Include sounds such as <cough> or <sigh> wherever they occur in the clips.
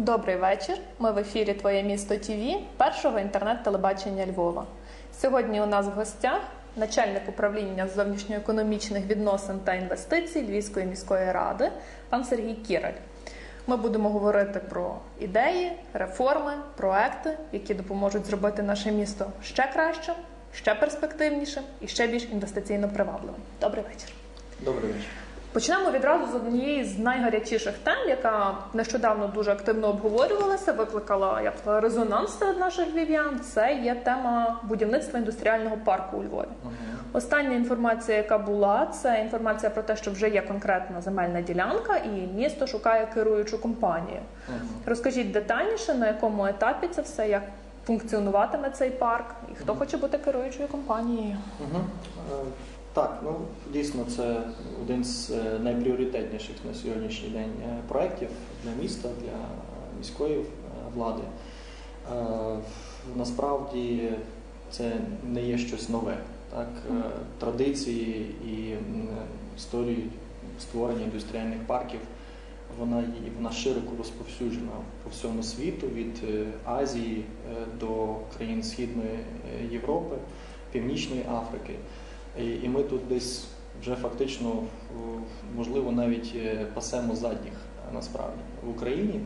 Добрий вечір. Ми в ефірі Твоє місто ТІВІ першого інтернет-телебачення Львова. Сьогодні у нас в гостях начальник управління зовнішньоекономічних відносин та інвестицій Львівської міської ради пан Сергій Кіраль. Ми будемо говорити про ідеї, реформи, проекти, які допоможуть зробити наше місто ще кращим, ще перспективнішим і ще більш інвестиційно привабливим. Добрий вечір. Добрий вечір. Почнемо відразу з однієї з найгарячіших тем, яка нещодавно дуже активно обговорювалася, викликала я б сказала, резонанс серед наших львів'ян. Це є тема будівництва індустріального парку у Львові. Остання інформація, яка була, це інформація про те, що вже є конкретна земельна ділянка, і місто шукає керуючу компанію. Розкажіть детальніше, на якому етапі це все, як функціонуватиме цей парк, і хто хоче бути керуючою компанією. Угу. Так, ну дійсно це один з е, найпріоритетніших на сьогоднішній день е, проєктів для міста, для міської е, влади. Насправді це не є щось нове. Так? Традиції і історії створення індустріальних парків вона, вона широко розповсюджена по всьому світу, від Азії до країн Східної Європи, Північної Африки. І, і ми тут десь вже фактично, можливо, навіть е, пасемо задніх е, насправді в Україні.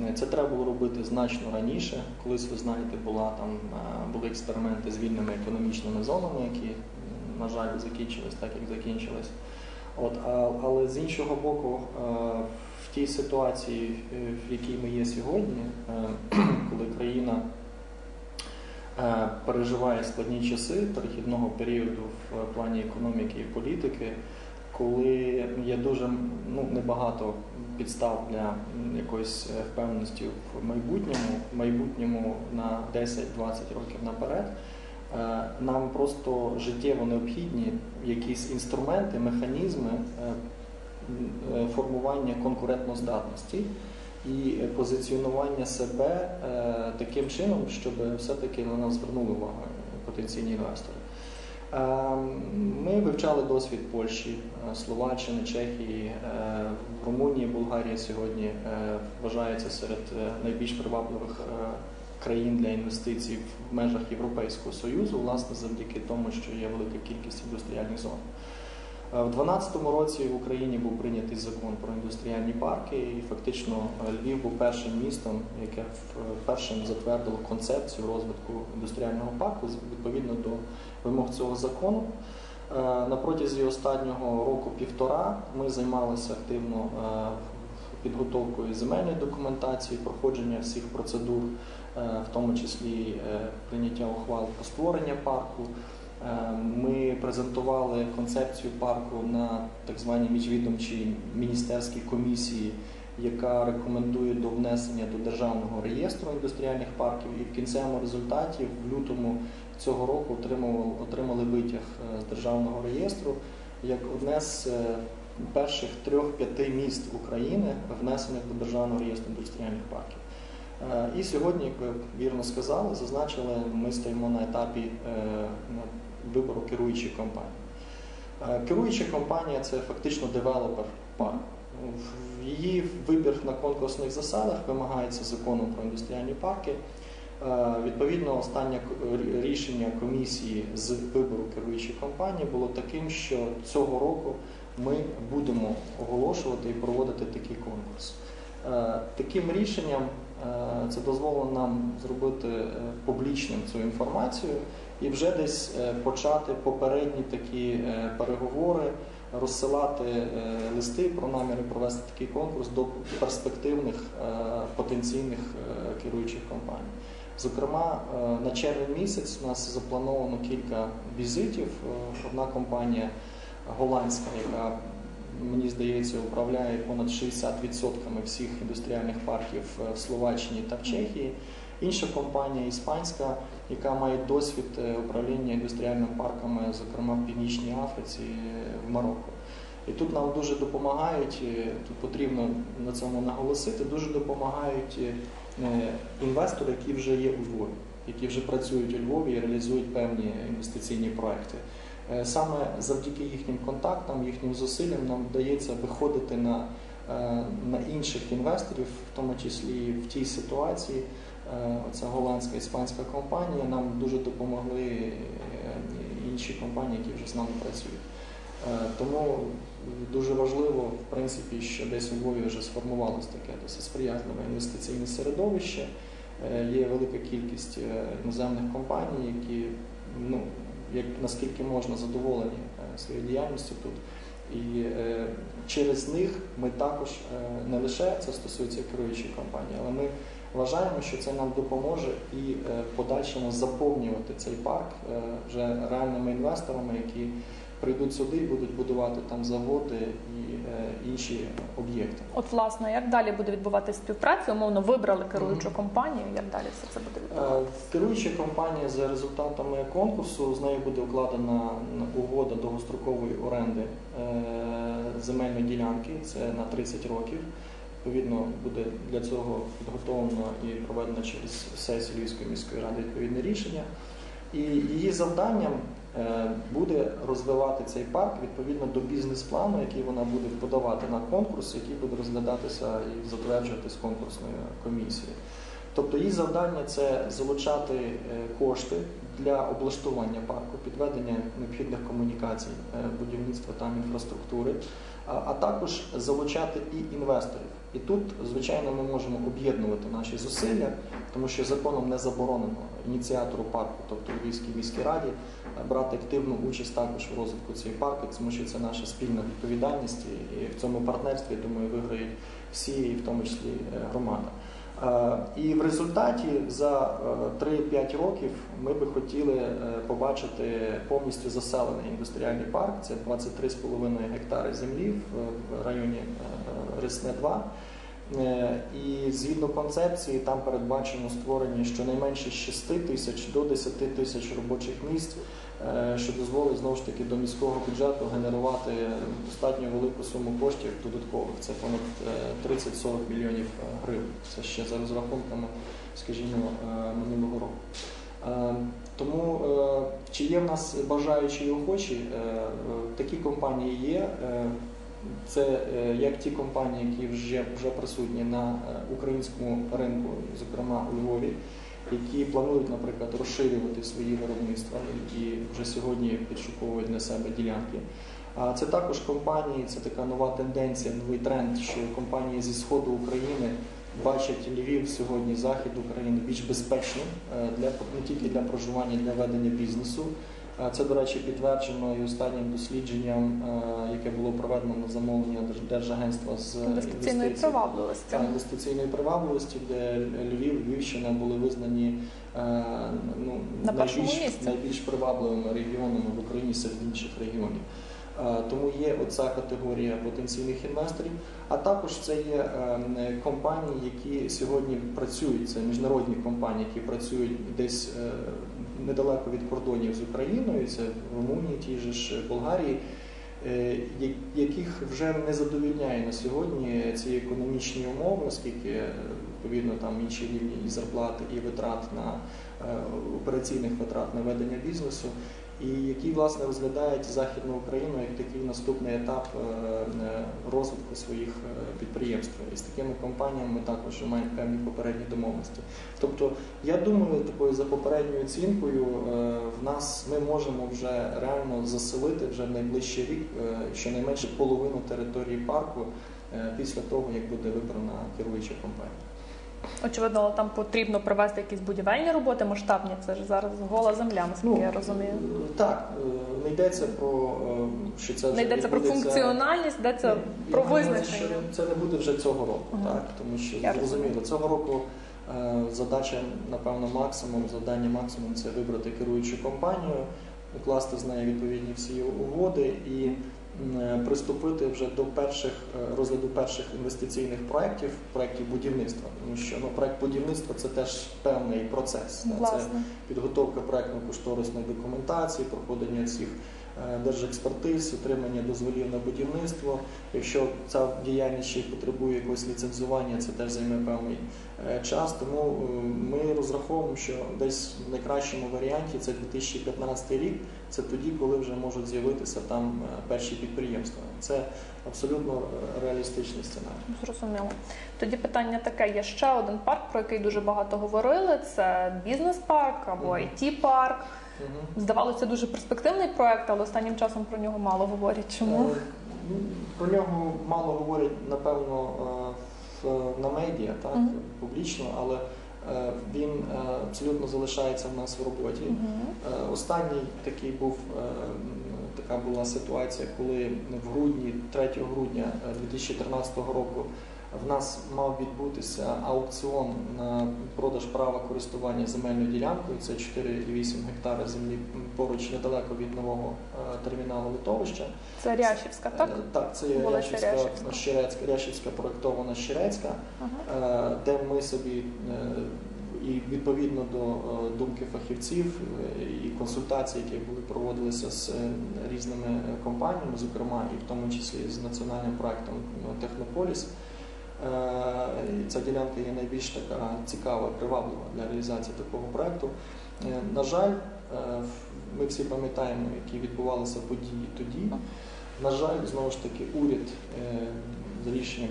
Е, Це треба було робити значно раніше. Колись ви знаєте, була там е, були експерименти з вільними економічними зонами, які, на жаль, закінчились так, як закінчились. От, але з іншого боку, е, в тій ситуації, е, в якій ми є сьогодні, е, <clears throat> коли країна е, переживає складні часи перехідного періоду в плані економіки і політики, коли є дуже ну, небагато підстав для якоїсь е, впевненості в майбутньому, в майбутньому на 10-20 років наперед. Е, Нам просто життєво необхідні якісь інструменти, механізми е, е, формування конкурентноздатності і позиціонування себе е, таким чином, щоб все-таки на нас звернули увагу потенційні інвестори. Е, Ми вивчали досвід Польщі, е, Словаччини, Чехії, Румунії, Болгарія сьогодні вважається серед найбільш привабливих країн для інвестицій в межах Європейського Союзу, власне, завдяки тому, що є велика кількість індустріальних зон. Е, В 2012 році в Україні був прийнятий закон про індустріальні парки, і фактично е, Львів був першим містом, яке в- першим затвердило концепцію розвитку індустріального парку відповідно до вимог цього закону. Е, На протязі останнього року півтора ми займалися активно е, підготовкою земельної документації, проходження всіх процедур, е, в тому числі е, прийняття ухвал про створення парку. Е, Ми презентували концепцію парку на так званій міжвідомчій міністерській комісії, яка рекомендує до внесення до державного реєстру індустріальних парків. І в кінцевому результаті в лютому цього року отримали, отримали витяг е, з державного реєстру як одне з е, перших трьох-п'яти міст України, внесених до державного реєстру індустріальних парків. І сьогодні, як ви вірно сказали, зазначили, ми стоїмо на етапі вибору керуючої компанії. Е, Керуюча компанія це фактично девелопер парку. Її вибір на конкурсних засадах вимагається законом про індустріальні парки. Е, Відповідно, останнє рішення комісії з вибору керуючої компанії було таким, що цього року ми будемо оголошувати і проводити такий конкурс. Е, Таким рішенням це дозволило нам зробити публічним цю інформацію і вже десь е, почати попередні такі е, переговори, розсилати е, листи про наміри провести такий конкурс до перспективних потенційних керуючих компаній. Зокрема, на червень місяць у нас заплановано кілька візитів. Одна компанія голландська, яка мені здається, управляє понад 60% всіх індустріальних парків в Словаччині та в Чехії. Інша компанія іспанська, яка має досвід е, управління індустріальними парками, зокрема в Північній Африці, е, в Марокко. І тут нам дуже допомагають, е, тут потрібно на цьому наголосити, дуже допомагають е, е, інвестори, які вже є у Львові, які вже працюють у Львові і реалізують певні інвестиційні проекти. Е, Саме завдяки їхнім контактам, їхнім зусиллям нам вдається виходити на е, на інших інвесторів, в тому числі в тій ситуації. Е, Оця голландська іспанська компанія нам дуже допомогли е, інші компанії, які вже з нами працюють. Е, Тому дуже важливо, в принципі, що десь у Львові вже сформувалося таке досить сприятливе інвестиційне середовище. Є велика кількість іноземних компаній, які ну, як наскільки можна задоволені своєю діяльністю тут. І е, через них ми також е, не лише це стосується керуючої компанії, але ми вважаємо, що це нам допоможе і е, в подальшому заповнювати цей парк е, вже реальними інвесторами, які прийдуть сюди і будуть будувати там заводи і е, інші об'єкти. От, власне, як далі буде відбуватися співпраця? Умовно вибрали керуючу компанію. Як далі все це буде відбуватися? Керуюча компанія за результатами конкурсу з нею буде укладена угода довгострокової оренди земельної ділянки. Це на 30 років. Відповідно, буде для цього підготовлено і проведено через сесію Львівської міської ради відповідне рішення. І її завданням е, буде розвивати цей парк відповідно до бізнес-плану, який вона буде подавати на конкурс, який буде розглядатися і затверджуватись конкурсною комісією. Тобто її завдання це залучати е, кошти для облаштування парку, підведення необхідних комунікацій, е, будівництва там інфраструктури, а а також залучати і інвесторів. І тут, звичайно, ми можемо об'єднувати наші зусилля, тому що законом не заборонено ініціатору парку, тобто Львівській міській раді, е, брати активну участь також в розвитку цієї парку, тому що це наша спільна відповідальність, і в цьому партнерстві, я думаю, виграють всі, і в тому числі е, громада. Е, І в результаті за е, 3-5 років ми би хотіли е, побачити повністю заселений індустріальний парк. Це 23,5 гектари землі в районі е, Ресне 2. Е, І згідно концепції там передбачено створення щонайменше 6 тисяч до 10 тисяч робочих місць, е, що дозволить знову ж таки до міського бюджету генерувати достатньо велику суму коштів додаткових. Це понад е, 30-40 мільйонів е, гривень. Це ще за розрахунками, скажімо, минулого року. Тому чи є в нас бажаючі і охочі, такі компанії є. Це е, як ті компанії, які вже, вже присутні на е, українському ринку, зокрема у Львові, які планують, наприклад, розширювати свої виробництва, які вже сьогодні підшуковують для себе ділянки. А це також компанії, це така нова тенденція, новий тренд, що компанії зі сходу України бачать Львів сьогодні, захід України більш безпечним е, для не тільки для проживання, для ведення бізнесу. Це, до речі, підтверджено і останнім дослідженням, е, яке було проведено на замовлення Держагентства з Інвестиційної привабливості. інвестиційної привабливості, де Львів, Львівщина були визнані е, ну, На найбільш, найбільш привабливими регіонами в Україні серед інших регіонів. Е, Тому є оця категорія потенційних інвесторів, а також це є компанії, які сьогодні працюють. Це міжнародні компанії, які працюють десь недалеко від кордонів з Україною, це в Румунії, же ж Болгарії, е, яких вже не задовільняє на сьогодні ці економічні умови, оскільки е, відповідно там інші рівні і зарплати, і витрат на е, операційних витрат на ведення бізнесу, і які власне розглядають Західну Україну як такий наступний етап е, е, розвитку своїх е, підприємств. І з такими компаніями ми також маємо певні попередні домовленості. Тобто, я думаю, такою за попередньою оцінкою в нас ми можемо вже реально заселити вже найближчий рік щонайменше половину території парку після того, як буде вибрана керуюча компанія. Очевидно, там потрібно провести якісь будівельні роботи масштабні. Це ж зараз гола земля, наскільки я розумію. Так, е, не йдеться про е, що це вже Не йдеться про функціональність, йдеться Ні, про визначення. Це не буде вже цього року, Ага. так тому що Я зрозуміло, цього року е, задача, напевно, максимум, завдання максимум це вибрати керуючу компанію, укласти з нею відповідні всі угоди і приступити вже до перших е, розгляду перших інвестиційних проєктів, проєктів будівництва. Тому що ну, проєкт будівництва це теж певний процес. Власне. Це підготовка проектно-кошторисної документації, проходження е, держекспертиз, отримання дозволів на будівництво. Якщо ця діяльність ще й потребує якогось ліцензування, це теж займе певний е, час. Тому е, ми розраховуємо, що десь в найкращому варіанті це 2015 рік. Це тоді, коли вже можуть з'явитися там е, перші підприємства. Це абсолютно е, реалістичний сценарій. Зрозуміло. Тоді питання таке: є ще один парк, про який дуже багато говорили. Це бізнес-парк або it парк. Здавалося, дуже перспективний проект, але останнім часом про нього мало говорять. Чому? Е, ну, Про нього мало говорять, напевно, е, на медіа, так, Мгм. публічно, але е, він абсолютно залишається в нас в роботі. Мгм. Е, Останній такий був така була ситуація, коли в грудні, 3 грудня е, 2013 року, в нас мав відбутися аукціон на продаж права користування земельною ділянкою. Це 4,8 гектари землі поруч недалеко від нового е, терміналу литовища. Це Рящівська, так? Е, Так, це є Рящівська, Рящівська. Щерецька, Рящівська проєктована Щерецька, Ага. е, де ми собі і відповідно до думки фахівців і консультацій, які були проводилися з різними компаніями, зокрема і в тому числі з національним проектом Технополіс. Е, Ця ділянка є найбільш така цікава, приваблива для реалізації такого проекту. Е, На жаль, е, ми всі пам'ятаємо, які відбувалися події тоді. На жаль, знову ж таки, уряд за рішенням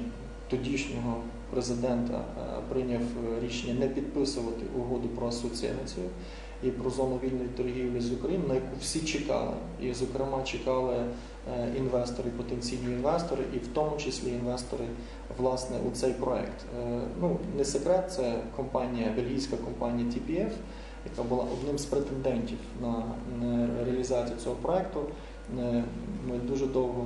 тодішнього президента прийняв рішення не підписувати угоду про асоціацію і про зону вільної торгівлі з Україною, на яку всі чекали. І, зокрема, чекали інвестори, потенційні інвестори, і в тому числі інвестори власне у цей проект. Е, Ну не секрет, це компанія, бельгійська компанія TPF, яка була одним з претендентів на реалізацію цього проекту. Е, Ми дуже довго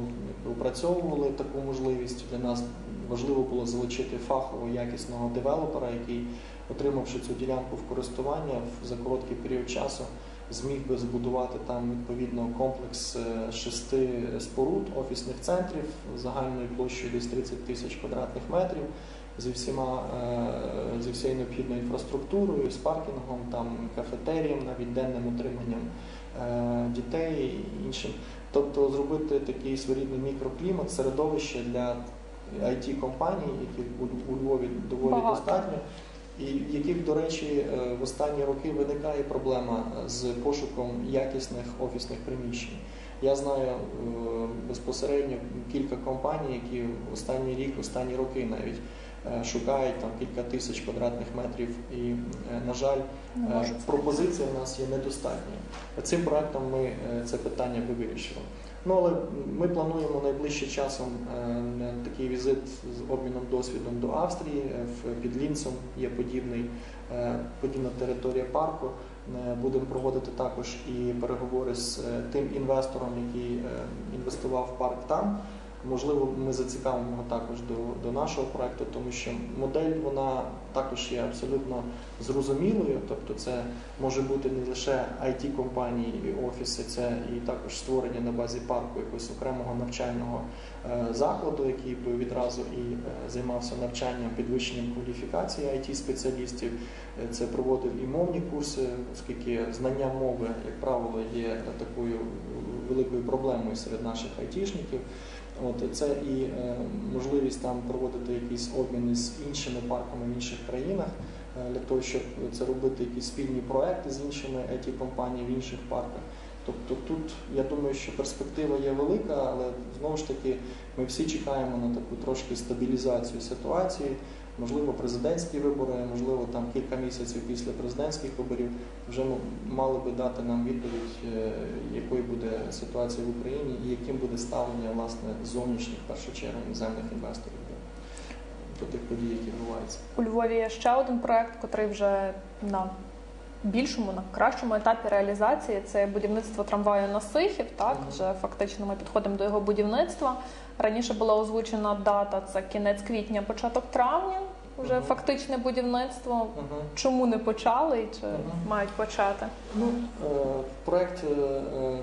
опрацьовували таку можливість. Для нас важливо було залучити фахового якісного девелопера, який, отримавши цю ділянку в користування за короткий період часу, зміг би збудувати там відповідно комплекс е, шести споруд офісних центрів загальною площею десь 30 тисяч квадратних метрів. Зі всіма е, зі всією необхідною інфраструктурою, з паркінгом, там кафетерієм, навіть денним утриманням е, дітей і іншим. Тобто зробити такий своєрідний мікроклімат, середовище для it компаній, у- у Львові доволі Багато. достатньо, і в яких, до речі, е, в останні роки виникає проблема з пошуком якісних офісних приміщень. Я знаю е, безпосередньо кілька компаній, які в останній рік, останні роки навіть е, шукають там кілька тисяч квадратних метрів, і, е, на жаль, Е. Пропозиція в нас є недостатньою. Цим проектом ми е, це питання би вирішили. Ну але ми плануємо найближчим часом е, такий візит з обміном досвідом до Австрії. Е, під Лінцем є подібний е, подібна територія парку. Будемо проводити також і переговори з тим інвестором, який інвестував в парк там. Можливо, ми зацікавимо його також до, до нашого проекту, тому що модель вона також є абсолютно зрозумілою. Тобто, це може бути не лише it компанії і офіси, це і також створення на базі парку якогось окремого навчального е, закладу, який би відразу і е, займався навчанням, підвищенням кваліфікації it спеціалістів. Е, Це проводив і мовні курси, оскільки знання мови, як правило, є такою великою проблемою серед наших айтішників. От це і е, можливість там проводити якісь обміни з іншими парками в інших країнах е, для того, щоб це робити якісь спільні проекти з іншими it компаніями в інших парках. Тобто тут я думаю, що перспектива є велика, але знову ж таки ми всі чекаємо на таку трошки стабілізацію ситуації. Можливо, президентські вибори, можливо, там кілька місяців після президентських виборів вже мали би дати нам відповідь, е, якою буде ситуація в Україні і яким буде ставлення власне зовнішніх в першу іноземних інвесторів до тих подій, які відбуваються. У Львові є ще один проект, котрий вже на більшому, на кращому етапі реалізації. Це будівництво трамваю на Сихів. Так, вже фактично ми підходимо до його будівництва. Раніше була озвучена дата, це кінець квітня, початок травня. Вже Мгм. фактичне будівництво. Угу. Чому не почали і чи Мгм. мають почати? Ну, е, проект е, е,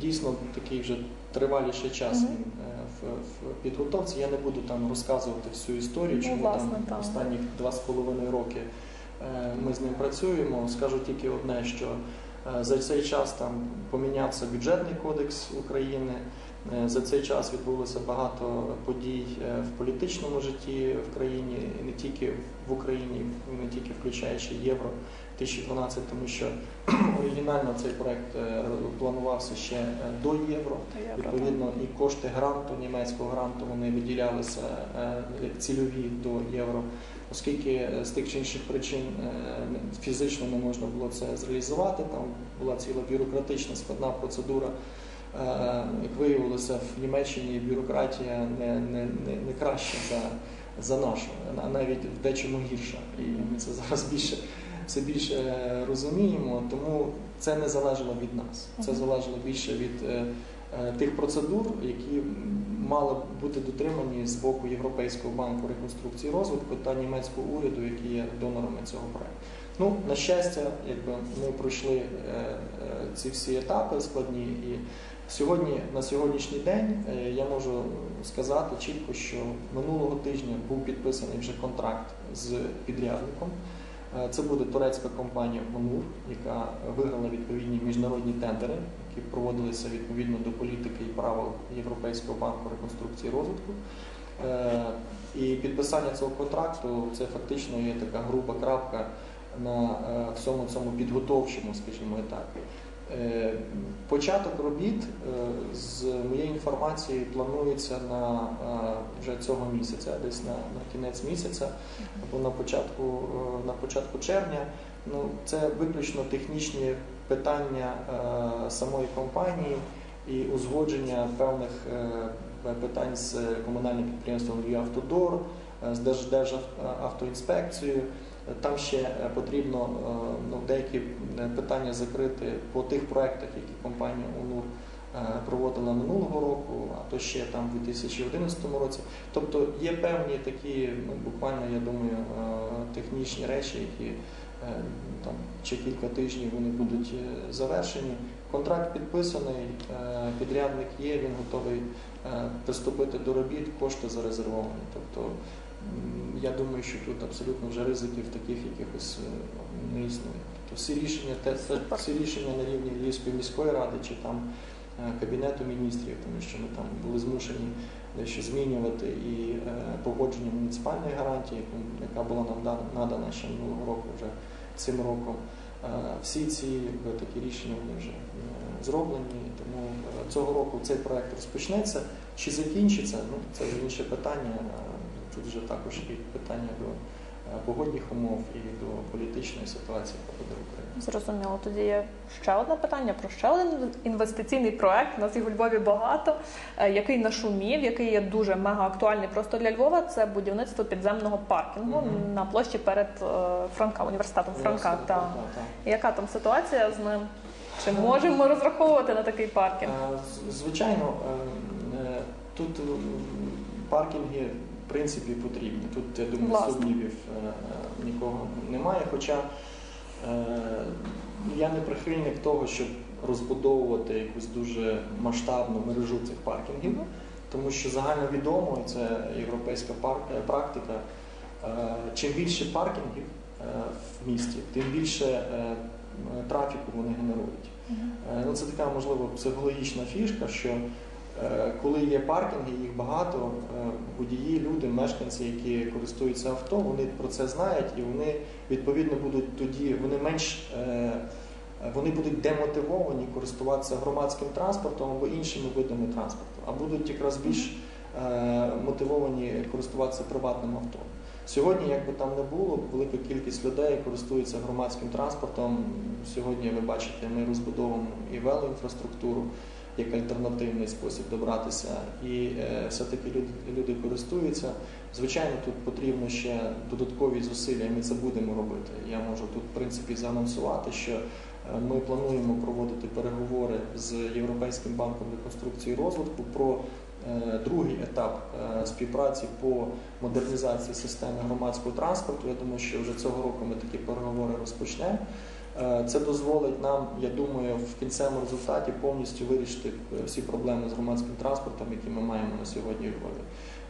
дійсно такий вже триваліший час в, в підготовці. Я не буду там розказувати всю історію, Ну, чому власне, там так. останні два з половиною роки ми з ним працюємо. Скажу тільки одне, що Е, За цей час там помінявся бюджетний кодекс України. Е, За цей час відбулося багато подій е, в політичному житті в країні, і не тільки в Україні, не тільки включаючи євро 2012, тому що <clears throat> оригінально цей проект е, планувався ще е, до євро. Відповідно, і кошти гранту, німецького гранту, вони виділялися е, як цільові до євро, оскільки з тих чи інших причин е, фізично не можна було це зреалізувати. Там була ціла бюрократична складна процедура. Е, Як виявилося, в Німеччині бюрократія не, не, не, не краща за, за нашу, а навіть в дечому гірша. І ми це зараз більше все більше е, розуміємо, тому це не залежало від нас. Це залежало більше від тих процедур, які мали бути дотримані з боку Європейського банку реконструкції розвитку та німецького уряду, які є донорами цього проекту. Ну, на щастя, якби ми пройшли е, е, ці всі етапи складні, і сьогодні, на сьогоднішній день, е, я можу сказати чітко, що минулого тижня був підписаний вже контракт з підрядником. Е, Це буде турецька компанія ОНУР, яка виграла відповідні міжнародні тендери, які проводилися відповідно до політики і правил Європейського банку реконструкції розвитку. Е, І підписання цього контракту це фактично є така груба крапка на е, всьому цьому підготовчому, скажімо етапі. Е, Початок робіт е, з моєї інформації планується на е, вже цього місяця, десь на, на кінець місяця або на початку, на початку червня. Ну, це виключно технічні питання самої компанії і узгодження певних питань з комунальним підприємством «Львівавтодор», з Держ- Державтоінспекцією. Там ще е, потрібно е, ну, деякі е, питання закрити по тих проектах, які компанія ОНУР проводила минулого року, а то ще там у 2011 році. Тобто є певні такі, ну буквально я думаю, технічні речі, які там чи кілька тижнів вони будуть завершені. Контракт підписаний, підрядник є, він готовий приступити до робіт, кошти зарезервовані. Тобто я думаю, що тут абсолютно вже ризиків таких якихось е, не існує. Тобто всі рішення, те, всі рішення на рівні Львівської міської ради чи там е, Кабінету міністрів, тому що ми там були змушені дещо змінювати і е, погодження муніципальної гарантії, яка була нам надана ще минулого року, вже цим роком. Е, Всі ці якби, такі рішення вони вже е, зроблені, тому цього року цей проект розпочнеться. Чи закінчиться? Ну це вже інше питання. Тут вже також і питання до е, погодних умов і до політичної ситуації погоди в Україні. Зрозуміло. Тоді є ще одне питання про ще один інвестиційний проект. У нас їх у Львові багато, е, який нашумів, який є дуже мега актуальний просто для Львова. Це будівництво підземного паркінгу Мгм. на площі перед е, Франка, університетом Франка. Власне, Та так, так. яка там ситуація з ним? Чи можемо розраховувати на такий паркінг? Звичайно, тут паркінги в принципі потрібні. Тут, я думаю, Власне. сумнівів е, нікого немає. Хоча е, я не прихильник того, щоб розбудовувати якусь дуже масштабну мережу цих паркінгів, тому що загальновідомо, і це європейська е, практика. е, Чим більше паркінгів е, в місті, тим більше е, трафіку вони генерують. Е, Ну, це така, можливо, психологічна фішка, що коли є паркінги, їх багато, е, водії, люди, мешканці, які користуються авто, вони про це знають і вони відповідно будуть тоді, вони менш е, вони будуть демотивовані користуватися громадським транспортом або іншими видами транспорту, а будуть якраз більш е, мотивовані користуватися приватним авто. Сьогодні, як би там не було, велика кількість людей користуються громадським транспортом. Сьогодні ви бачите, ми розбудовуємо і велоінфраструктуру як альтернативний спосіб добратися, і е, все-таки люди, люди користуються. Звичайно, тут потрібно ще додаткові зусилля, і ми це будемо робити. Я можу тут, в принципі, заанонсувати, що е, ми плануємо проводити переговори з Європейським банком реконструкції і розвитку про е, другий етап співпраці по модернізації системи громадського транспорту. Я думаю, що вже цього року ми такі переговори розпочнемо. Е, Це дозволить нам, я думаю, в кінцевому результаті повністю вирішити е, всі проблеми з громадським транспортом, які ми маємо на сьогодні у Львові.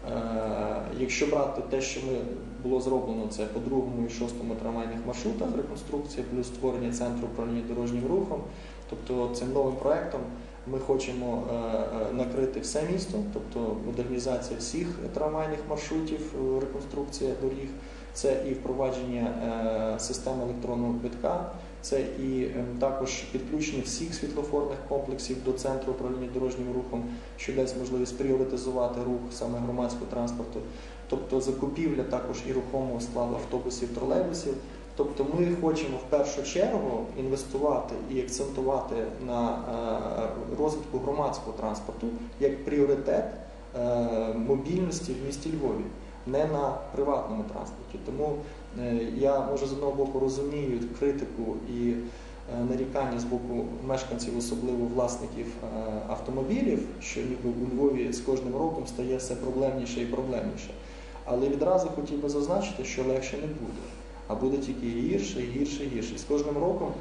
Е, Якщо брати те, що ми було зроблено, це по другому і шостому трамвайних маршрутах реконструкція, плюс створення центру управління дорожнім рухом, тобто цим новим проектом ми хочемо накрити все місто, тобто модернізація всіх трамвайних маршрутів, реконструкція доріг, це і впровадження системи електронного квитка, це і е, також підключення всіх світлофорних комплексів до центру управління дорожнім рухом, що дасть можливість пріоритизувати рух саме громадського транспорту, тобто закупівля також і рухомого складу автобусів, тролейбусів. Тобто ми хочемо в першу чергу інвестувати і акцентувати на е, розвитку громадського транспорту як пріоритет е, мобільності в місті Львові, не на приватному транспорті. Тому я може з одного боку розумію критику і е, нарікання з боку мешканців, особливо власників е, автомобілів, що ніби у Львові з кожним роком стає все проблемніше і проблемніше. Але відразу хотів би зазначити, що легше не буде а буде тільки гірше, гірше, гірше. З кожним роком е,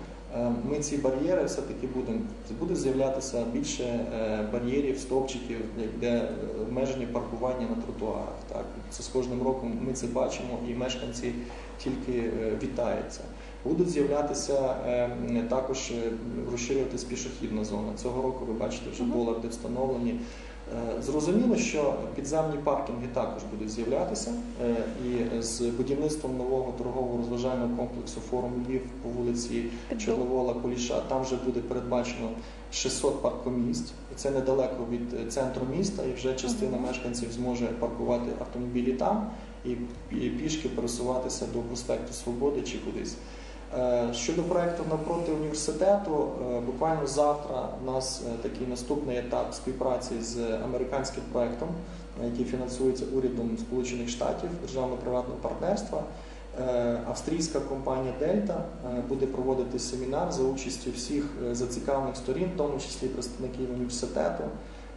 ми ці бар'єри все-таки будемо буде з'являтися більше е, бар'єрів, стовпчиків, де е, обмеження паркування на тротуарах. Так це з кожним роком ми це бачимо, і мешканці тільки е, вітаються. Будуть з'являтися е, також е, розширюватись пішохідна зона. Цього року ви бачите, вже боларди встановлені. Е, Зрозуміло, що підземні паркінги також будуть з'являтися, е, і з будівництвом нового торгового розважального комплексу форум Львів по вулиці Чорновола Куліша, там вже буде передбачено 600 паркомісць. І це недалеко від е, центру міста, і вже частина мешканців зможе паркувати автомобілі там і пішки пересуватися до проспекту Свободи чи кудись. Е, Щодо проекту навпроти університету, е, буквально завтра у нас е, такий наступний етап співпраці з американським проектом, е, який фінансується урядом Сполучених Штатів, державно-приватного партнерства. Австрійська компанія Дельта буде проводити семінар за участю всіх зацікавлених сторін, в тому числі представників університету,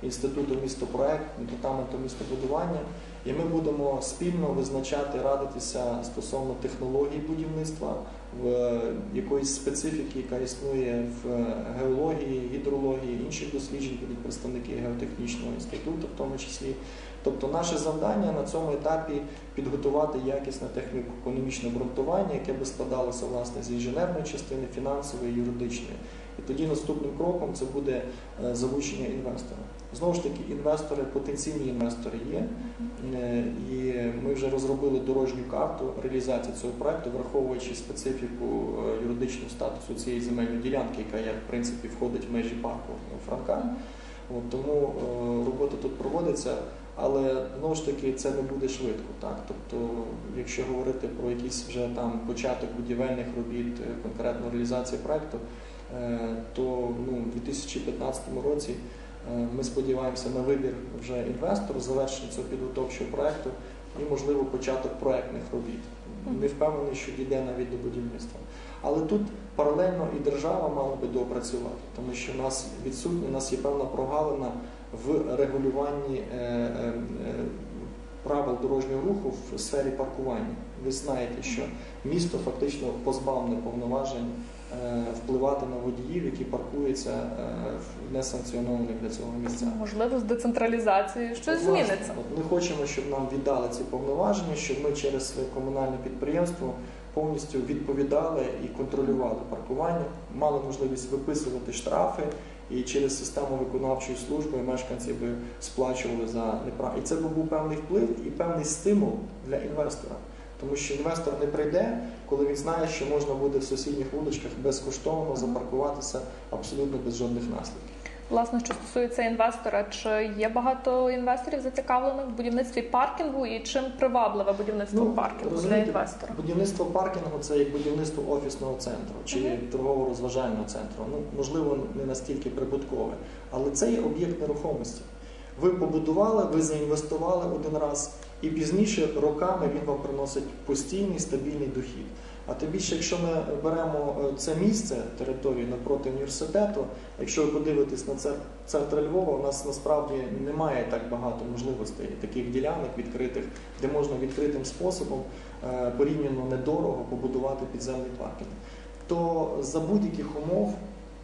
інституту містопроект, департаменту містобудування. І ми будемо спільно визначати, радитися стосовно технологій будівництва, в якоїсь специфіки, яка існує в геології, гідрології, інших досліджень, будуть представники геотехнічного інституту, в тому числі. Тобто, наше завдання на цьому етапі підготувати якісне техніко-економічне обґрунтування, яке би складалося власне з інженерної частини, фінансової, юридичної. І тоді наступним кроком це буде е, залучення інвестора. Знову ж таки, інвестори, потенційні інвестори є. Е, І ми вже розробили дорожню карту реалізації цього проекту, враховуючи специфіку е, юридичного статусу цієї земельної ділянки, яка як в принципі входить в межі парку Франка. От, тому е, робота тут проводиться, але знову ж таки це не буде швидко. Так? Тобто, якщо говорити про якийсь вже там початок будівельних робіт, конкретно реалізації проекту, то ну, у 2015 році ми сподіваємося на вибір вже інвестору, завершення цього підготовчого проекту і, можливо, початок проектних робіт. Не впевнений, що дійде навіть до будівництва. Але тут паралельно і держава мала би доопрацювати, тому що в нас відсутні, у нас є певна прогалина в регулюванні е, е, е, правил дорожнього руху в сфері паркування. Ви знаєте, що місто фактично позбавлене повноважень е, впливати на водіїв, які паркуються е, в несанкціонованих для цього місцях. Можливо, з децентралізацією щось власне, зміниться. от Ми хочемо, щоб нам віддали ці повноваження, щоб ми через своє комунальне підприємство повністю відповідали і контролювали паркування, мали можливість виписувати штрафи. І через систему виконавчої служби мешканці би сплачували за неправ. І це був певний вплив і певний стимул для інвестора. Тому що інвестор не прийде, коли він знає, що можна буде в сусідніх вуличках безкоштовно запаркуватися абсолютно без жодних наслідків. Власне, що стосується інвестора, чи є багато інвесторів зацікавлених в будівництві паркінгу і чим привабливе будівництво паркінгу для Ну, інвестора? Будівництво паркінгу це як будівництво офісного центру чи Мгм. торгово-розважального центру. Ну можливо, не настільки прибуткове, але це є об'єкт нерухомості. Ви побудували, ви заінвестували один раз, і пізніше роками він вам приносить постійний стабільний дохід. А тим більше, якщо ми беремо е, це місце, територію напроти університету, якщо ви подивитесь на центр, Львова, у нас насправді немає так багато можливостей таких ділянок відкритих, де можна відкритим способом е, порівняно недорого побудувати підземний паркінг. то за будь-яких умов,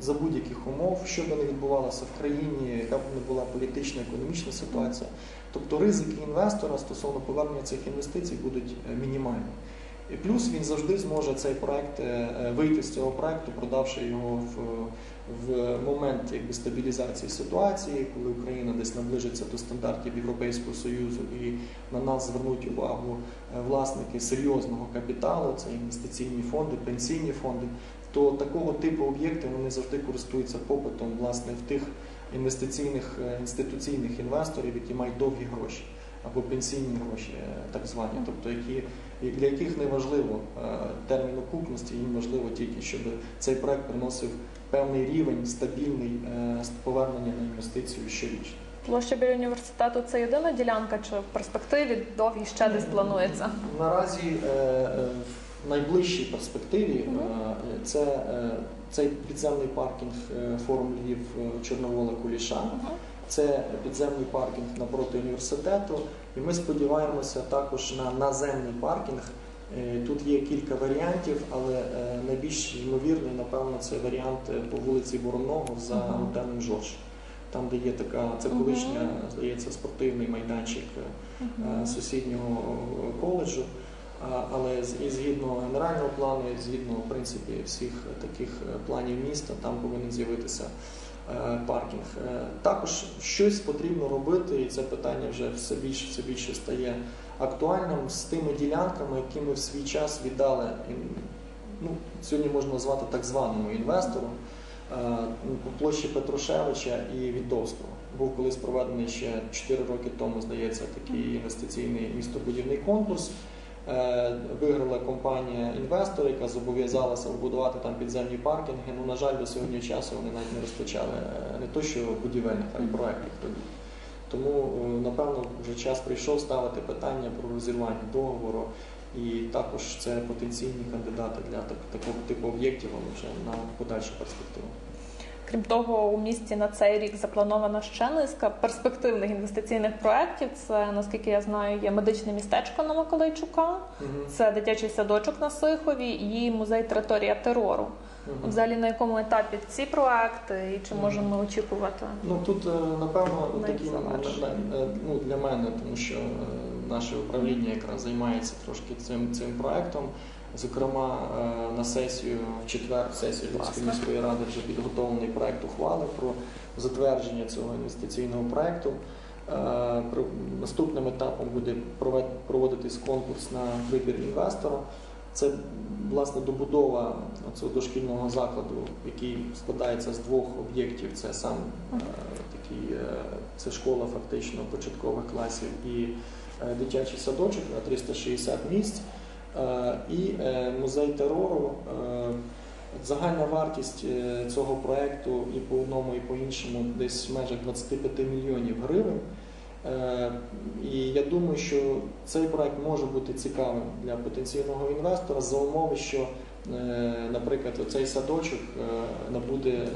за будь-яких умов, що би не відбувалося в країні, яка б не була політична, економічна ситуація, тобто ризики інвестора стосовно повернення цих інвестицій будуть е, мінімальні. І плюс він завжди зможе цей проект е, е, вийти з цього проекту, продавши його в, в момент якби, стабілізації ситуації, коли Україна десь наближиться до стандартів Європейського Союзу і на нас звернуть увагу е, власники серйозного капіталу, це інвестиційні фонди, пенсійні фонди, то такого типу об'єкти вони завжди користуються попитом власне в тих інвестиційних е, інституційних інвесторів, які мають довгі гроші або пенсійні гроші, е, так звані, тобто які для яких не важливо термін окупності, їм важливо тільки, щоб цей проект приносив певний рівень стабільний е, повернення на інвестицію щорічно. Площа біля університету це єдина ділянка, чи в перспективі довгі ще десь планується? Наразі е, е, в найближчій перспективі це цей підземний паркінг форум Львів Чорновола Куліша. Це підземний паркінг напроти університету, і ми сподіваємося також на наземний паркінг. Е, Тут є кілька варіантів, але е, найбільш ймовірний, напевно, це варіант е, по вулиці Воронного за готелем Жорж. Там, де є така, це колишня, здається, спортивний майданчик сусіднього коледжу. Але і згідно генерального плану, і згідно в принципі всіх таких планів міста, там повинен з'явитися паркінг. Також щось потрібно робити, і це питання вже все більше все більше стає актуальним з тими ділянками, які ми в свій час віддали. Ну, сьогодні можна назвати так званому інвестору е, по площі Петрушевича і Відовського. Був колись проведений ще 4 роки тому, здається, такий інвестиційний містобудівний конкурс. Е, Виграла компанія інвестор, яка зобов'язалася вбудувати там підземні паркінги. Ну, на жаль, до сьогодні часу вони навіть не розпочали е, не то, що будівельних, а й проєктних робіт. Тому, е, напевно, вже час прийшов ставити питання про розірвання договору. І також це потенційні кандидати для так, такого типу об'єктів, але вже на подальшу перспективу. Крім того, у місті на цей рік запланована ще низка перспективних інвестиційних проєктів. Це, наскільки я знаю, є медичне містечко на Миколайчука, це дитячий садочок на Сихові і музей територія терору. Взагалі на якому етапі ці проекти і чи можемо ми очікувати? Ну тут е, напевно такі ну, для мене, тому що е, наше управління якраз займається трошки цим цим проектом. Зокрема, е, на сесію в четвер, сесію Львівської міської ради вже підготовлений проект ухвали про затвердження цього інвестиційного проекту. Наступним етапом буде проводитись конкурс на вибір інвестора. Це власне добудова цього дошкільного закладу, який складається з двох об'єктів. Це сам е, такий, е, це школа фактично початкових класів і е, дитячий садочок на 360 місць. І музей терору. Загальна вартість цього проекту і по одному, і по іншому десь в межах 25 мільйонів гривень. Е, І я думаю, що цей проект може бути цікавим для потенційного інвестора за умови, що, е, наприклад, цей садочок е, набуде,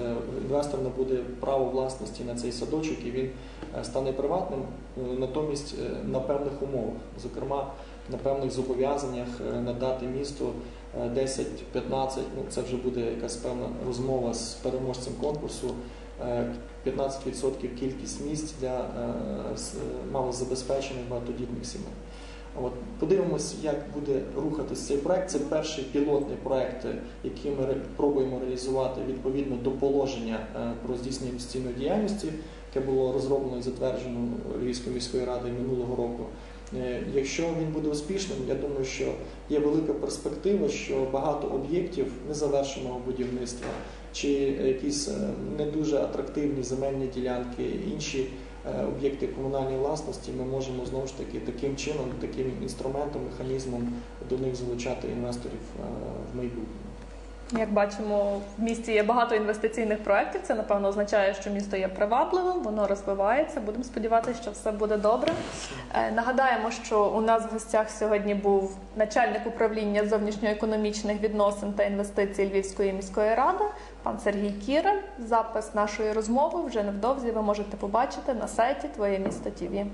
інвестор набуде право власності на цей садочок і він стане приватним, натомість на певних умовах, зокрема на певних зобов'язаннях надати місту е, 10-15, ну це вже буде якась певна розмова з переможцем конкурсу. Е, 15% кількість місць для е, малозабезпечених багатодітних сімей. От подивимось, як буде рухатись цей проект. Це перший пілотний проект, е, який ми пробуємо реалізувати відповідно до положення е, про здійснення інвестиційної діяльності, яке було розроблено і затверджено Львівською міською радою минулого року. Е, Якщо він буде успішним, я думаю, що є велика перспектива, що багато об'єктів незавершеного будівництва чи якісь е, не дуже атрактивні земельні ділянки, інші е, об'єкти комунальної власності, ми можемо знову ж таки таким чином, таким інструментом, механізмом до них залучати інвесторів е, в майбутньому. Як бачимо, в місті є багато інвестиційних проєктів. Це напевно означає, що місто є привабливим, воно розвивається. Будемо сподіватися, що все буде добре. Е, Нагадаємо, що у нас в гостях сьогодні був начальник управління зовнішньоекономічних відносин та інвестицій Львівської міської ради, пан Сергій Кіраль. Запис нашої розмови вже невдовзі ви можете побачити на сайті Твоє місто ТІВІ.